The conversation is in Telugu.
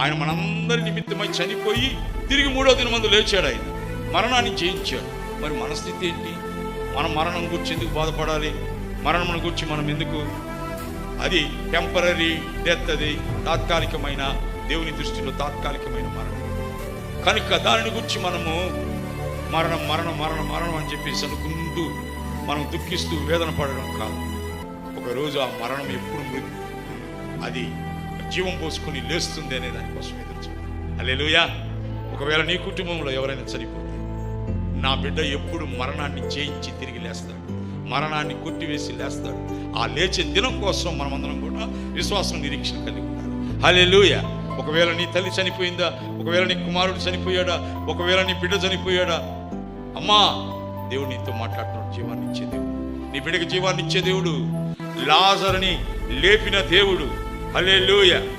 ఆయన మనందరి నిమిత్తమై చనిపోయి తిరిగి మూడో దిన మందు లేచాడు ఆయన. మరణాన్ని జయించాడు. మరి మన స్థితి ఏంటి? మనం మరణం గురించి ఎందుకు బాధపడాలి? మరణం గురించి మనం ఎందుకు? అది టెంపరీ డెత్ అది తాత్కాలికమైన దేవుని దృష్టిలో తాత్కాలికమైన మరణం. కనుక దానిని గురించి మనము మరణం మరణం మరణం మరణం అని చెప్పేసి అనుకుంటూ మనం దుఃఖిస్తూ వేదన పడడం కాదు. ఒకరోజు ఆ మరణం ఎప్పుడు అది జీవం పోసుకొని లేస్తుంది అనే దానికోసం ఎదురు అల్లెలుయా ఒకవేళ నీ కుటుంబంలో ఎవరైనా చనిపోతే నా బిడ్డ ఎప్పుడు మరణాన్ని జయించి తిరిగి లేస్తాడు. మరణాన్ని కొట్టివేసి లేస్తాడు. ఆ లేచే దినం కోసం మనమందరం కూడా విశ్వాసం నిరీక్షణ కలిగి ఉండాలి. హలెలుయ ఒకవేళ నీ తల్లి చనిపోయిందా ఒకవేళ నీ కుమారుడు చనిపోయాడా ఒకవేళ నీ బిడ్డ చనిపోయాడా అమ్మా దేవుడు నీతో మాట్లాడుతున్నాడు. జీవాన్ని ఇచ్చే దేవుడు. నీ బిడ్డకి జీవాన్ని ఇచ్చే దేవుడు. లాజర్ని లేపిన దేవుడు. Aleluia.